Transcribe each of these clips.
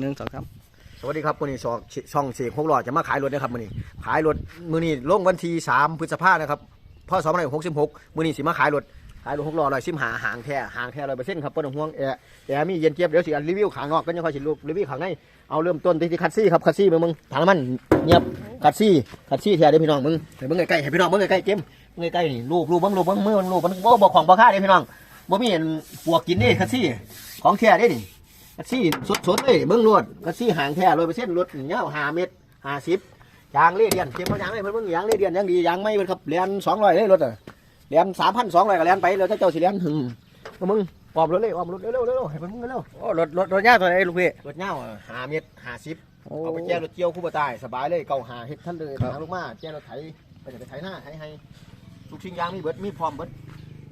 หนึ่งสองครับสวัสดีครับวันนี้ช่องช่องเสียงหกหลอดจะมาขายรถนะครับวันนี้ ขายรถมือนี้ลงวันที่3พฤษภานะครับพศ2566มื้อนี้สิมาขายรถขายรถหกหล้อร้อยสิบหาหางแท้หางแท้ร้อยเปอร์เซ็นต์ครับบ่ต้องห่วงแอร์แอร์มีเย็นเจี๊ยบเดี๋ยวสิอันรีวิวขางนอกก็ยังคอยสิรีวิวขางในเอาเริ่มต้นที่คัสซี่ครับคัสซี่มึงมึงถังน้ำมันเงียบคัสซี่คัสซี่แท้เด้อพี่น้องมึงเดี๋ยวมึงใกล้ๆให้พี่น้องมึงใกล้ๆเกมมึงใกล้ๆนี่รูปรูปมึงรูปมึงมือมันรูปมันบ่บอกของบ่ค่าเด้อพี่น้องบ่มีอันปวกกินนี่คัสซี่ของแท้เด้นี่ กัซี่สดสดๆเลยเบิ้งรวดกัซี่หางแท้ร้อยเปอร์เซ็นต์รถเงาห้าเมตรห้าสิบยางเล่เดียนเก็บมายางเลยเพิ่นเบิ่งยางเล่เดียนยังดียางไม่เพิ่นครับเลียนสองร้อยเลยรถอะเลียนสามพันสองร้อยก็เลียนไปแล้วถ้าเจ้าสิเลียนหึงเอามึงออมรถเลยออมรถเร็วๆเร็วๆให้เพิ่นมึงเร็วโอ้รถรถรถยากตัวไหนลูกพี่ๆรถเงาห้าเมตรห้าสิบโอ้เอาไปแจ้รถเจียวคู่บ่ตายสบายเลยเก่าหาเฮ็ดท่านเลยครับหาลูกมาแจ้รถไถไปจะไปไถหน้าไถให้ทุกชิ้นยางมีเบิดมีพร้อมเบิด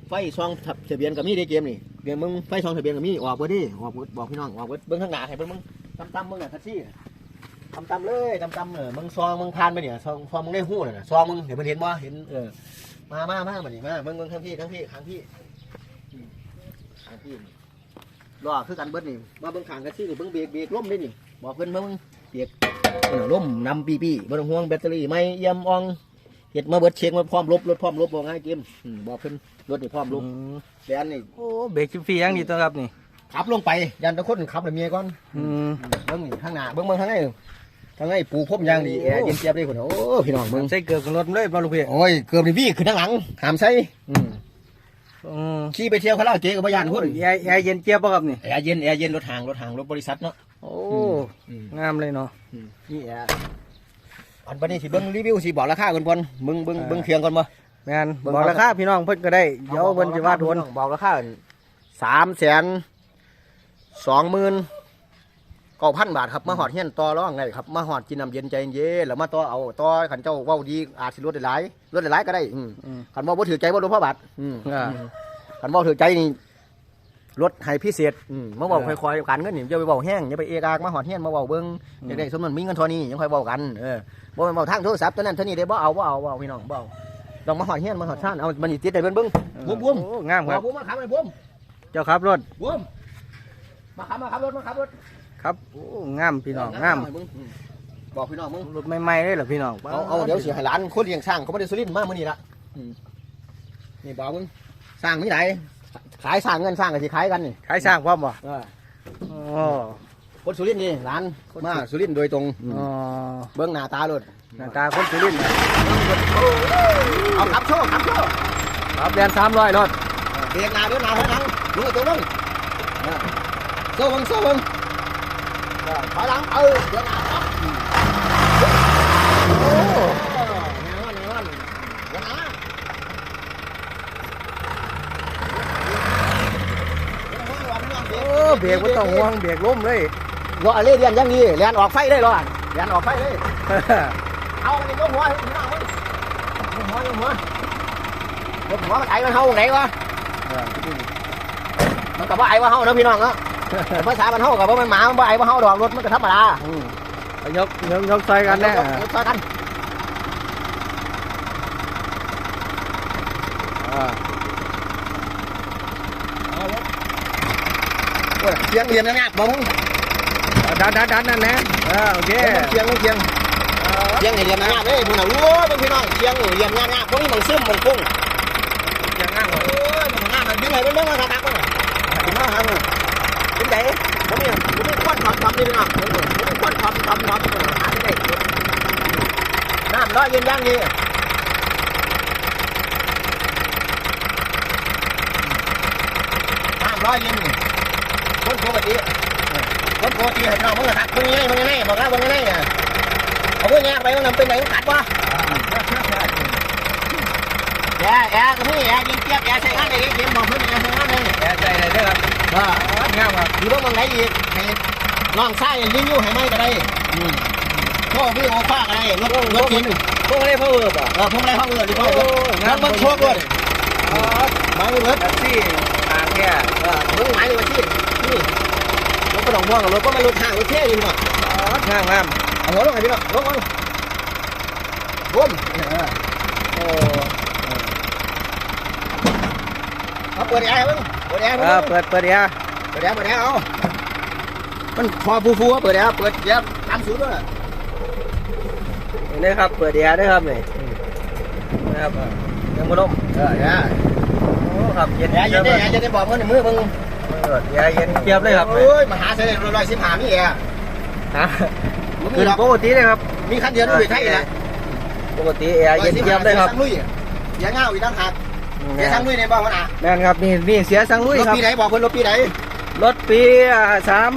ไฟซองทะเบียนกับมีในเกมนี่เกมมึงไฟซองทะเบียนกับมีออกเบิดดิออกเบิดบอกพี่น้องออกเบิดเบิ่งข้างหน้าให้เบิ่งมึงตำๆมึงน่ะคัสซี่ตำตำเลยตำตำเออมึงซองมึงทานไปเนี่ยซองซองมึงได้หู้เลยนะซองมึงเห็นมันเห็นบ่เห็นเออมามามามาดิมามึงมึงทั้งพี่ทั้งพี่ทั้งพี่อืมทั้งพี่รอคือกันเบิดนี่มาเบิ่งขางกันซี่นี่เบิ่งเบรกเบรกล่มได้นี่บอกเพิ่นมามึงเบรกเออล่มนำปีปีบ่ต้องห่วงแบตเตอรี่ไม่เอี่ยมอ่อง เฮ็ดมาเบิดเช็คมาพร้อมลบรถพร้อมลบบ่ง่ายเกมอืมบอกเพิ่นรถนี่พร้อมลบอืมแดนนี่โอ้เบรกชิฟรียังดีตัวครับนี่ ขับลงไปยันตะคนขับให้เมียก่อนอืมเบิ้งนี่ข้างหน้าเบิ้งเบิ้งข้างในข้างในปูพรมยางดีแอร์เย็นเจี๊ยบเลยคนโอ้พี่น้องเบิ้งใส่เกือบกับรถเลยป่ะลูกพี่โอ้ยเกือบนี่วี่ขึ้นทางหลังหามใส่อืมอืมขี่ไปเที่ยวคาราโอเกะกับพยานคนแอร์แอร์เย็นเจี๊ยบป่ะครับนี่แอร์เย็นแอร์เย็นรถห่างรถห่างรถบริษัทเนาะโอ้อืมงามเลยเนาะนี่แอร์ อันบันนี้สิเบิ้งรีวิวสิบอกราคาก่อนก่อนเบิ้งเบิ้งเบิ้งเครื่องก่อนบ่ แมนบอกราคาพี่น้องเพิ่นก็ได้เดี๋ยวเพิ่นจะว่าทวนบอกราคาสามแสนสองหมื่นเก้าพันบาทครับมาหอดเฮียนต่อร้องไงครับมาหอดกินน้ำเย็นใจเย็นแล้วมาต่อเอาต่อขันเจ้าเว้าดีอาจสิลดได้หลายลดได้หลายก็ได้อืมอืม ขันว่าบ่ถือใจบ่รู้พ่อบาทอืม อ่า ขันว่าถือใจนี่ ลดให้พิเศษอืมมาเว้าค่อยๆการเงินนี่อย่าไปเว้าแห้งอย่าไปเอกากมาหอดเฮียนมาเว้าเบิ่งอยากได้สมมันมีเงินเท่านี้ยังค่อยเว้ากันเออบ่แม่นเว้าทางโทรศัพท์ตัวนั้นเท่านี้ได้บ่เอาบ่เอาบ่เอาพี่น้องบ่เอาต้องมาหอดเฮียนมาหอดซ่านเอามันสิติดได้เบิ่งเบิ่งบุ้มบุ้มโอ้งามครับบุ้มมาขับเลยบุ้มเจ้าครับรถบุ้มมาขับมาขับรถมาขับรถครับโอ้งามพี่น้องงามมึบอกพี่น้องมึงรถใหม่ๆเลยเหรอพี่น้องเอาเอาเดี๋ยวสิให้หลานคนเลี้ยงช้างเขาไม่ได้สุรินทร์มามื้อนี้ละอืมนี่บอกมึงสร้างมีไหน ขายสร้างเงินสร้างกันสิขายกันนี่ขายสร้างพร้อมบ่เออโอ้คนสุรินทร์นี่หลานมาสุรินทร์โดยตรงอืมอ๋อเบิ้งหน้าตาเลยหน้าตาคนสุรินทร์นะเอาขับโชว์ขับโชว์ครับเรียนสามร้อยรถเบียกหน้าเบียกหน้าหันหลังลุงกับตัวมึงเออโซ่มึงโซ่มึงเออถอยหลังเออเบียกหน้าครับโอ้แน่นอนแน่นอนเบียกหน้า โอ้ เบรกไม่ต้องห่วงเบรกล้มเลยรอเล่เรียนยังดีเรียนออกไฟเลยรอเรียนออกไฟเลยเอาอันนี้ยกหัวพี่น้องมึงยกหัวยกหัวยกหัวมันไอ้มันเฮาไหนวะมันกับว่าไอ้ว่าเฮาเนาะพี่น้องเนาะภาษามันเฮากับว่ามันหมามันว่าไอ้ว่าเฮาดอกรถมันก็ธรรมดายกยกยกซอยกันแน่ยกซอยกันเสียงเรียนนะเนี่ยบอกมึงดันอเค เสียงเสียงเสียงเรียนนะเนี่ยเด้มึงน่ะโอ้ยพี่น้องเสียงเรียนงานงานพวกนี้ มันซึมมันฟุ้งยังง่างโอ้ยมันงานมันยังไงมันเรื่องอะไรครับผมมาหาเงินเป็นไงผมเนี่ยผมไม่ควันทำทำนี่นะผมไม่ควันท คนปกติคนปกติให้เราเมื่อหักมึงไงมึงไงบอกแล้วมึงไงอะเอาเพื่อนแยกไปว่ามันเป็นไหนกัดวะแอร์แอร์ก็มีแอร์ยิงเจี๊ยบแอร์ใช้งานได้เกมบอกเพื่อนแอร์ใช้งานได้แย่ใจเลยเด้อครับว่าง่ามครับอยู่ตรงบางไหนอีกให้น้องชายยิงอยู่ให้ไหมก็ได้โชว์พี่โอฟ้าก็ได้รถรถกินพวกนี้พ่อเอือบอะเออพวกไรห้องเอือดีกว่างั้นมึงโชว์ด้วยมาเลยเบิร์ดแท็กซี่ทางแค่เออมึงหมายเลยว่าที่ นี่รถกระดองม่วงกับรถก็ไม่รถห่างรถเท่อยู่ก่อนง่ามงามเอาหัวลงให้พี่น้องลงลงบุ้มโอ้เอาเปิดแอร์มึงเปิดแอร์มึเองอเปิดเปิดเดียวเปิดแอร์เปิดแอร์เอามันพอฟูฟูๆเปิดแล้วเปิดเดี๋ยวตามสูตรด้วยนี่นะครับเปิดแอร์ด้วยครับนี่นะครับยังบ่ลมเออเนี่ยโอ้ครับเย็นแอร์เย็นได้แอร์เย็นได้บอกเพิ่นในมือเพิ่ง เออแอร์เย็นเกียบเลยครับโอ้ยมาหาเสด็จร้อยสิบห้ามีแอร์ฮะบ่มีขึ้นหรอกปกติเลยครับ มีคันเดียวด้วยไทยนะปกติแอร์เย็นเกียบเลยครับสังลุยอย่าเงาอีกต่างหากเสียสังลุยในบ้านวะนะนั่นครับนี่นี่เสียสังลุยรถครับปีไหนบอกเพิ่นรถปีไหนรถปีอ่าสาม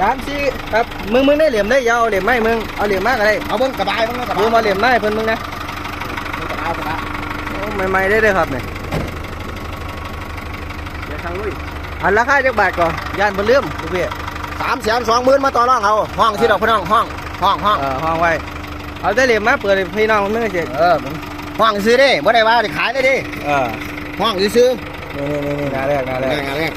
สามสี่ครับมึงมึงได้เหลี่ยมได้อยาวเอาเหลี่ยมไหมมึงเอาเหลี่ยมมากอะไรเอาเบิ่งกระบายเบิ่งกระบายมึงมาเหลี่ยมได้เพิ่นมึงนะกระบายกระบายโอ้ใหม่ๆได้เลยครับเนี่ยเสียสังลุย อันราคาจักบาทก่อนย่านบ่เลื่อมลูกพี่สามแสนสองหมื่นมาต่อรองเอาห้องที่ดอกพี่น้องห้องห้องห้องเออห้องไว้ เอาได้เหลี่ยมมาเปิดให้พี่น้องมึงเจ็เออห้องซื้อได้บ่ได้ว่าได้ขายได้ดิเออห้องซื้อนี่นี่นี่นี่นาแรกนาแรกงานแรก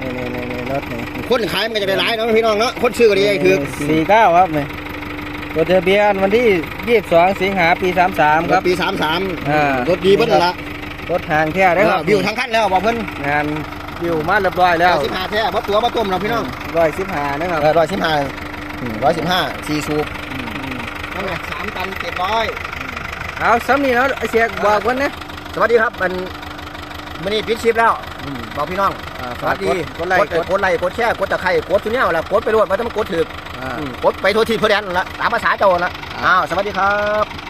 นี่นี่นี่นี่รถนี่คนขายมันก็จะได้หลายเนาะพี่น้องเนาะคนซื้อก็ดีคือสี่เก้าครับนี่ตัวทะเบียนวันที่ยี่สิบสองสิงหาปีสามสามครับปีสามสามอ่ารถดีเบิ้ลละรถทางแท้ได้ครับวิวทั้งคันแล้วบอกเพิ่นงาน วิวมาเรียบร้อยแล้วสิบห้าแท้บ่ตัวบ่ต้มเราพี่น้องร้อยสิบห้านะครับร้อยสิบห้าร้อยสิบห้าสี่สูบน้ำหนักสามตันเจ็ดร้อยเอาซ้ำนี่เนาะไอ้เสียบอกวันนะสวัสดีครับมันมันนี่ปิดชิปแล้วบอกพี่น้องอ่าสวัสดีกดไลค์กกดดกดไลค์กดแชร์กดตะไคร้กดตัวเนี้ยแหละกดไปรวดว่าจะมากดถืออ่ากดไปทั่วที่ทั่วแดนนั่นละตามภาษาโจรละอ้าวสวัสดีครับ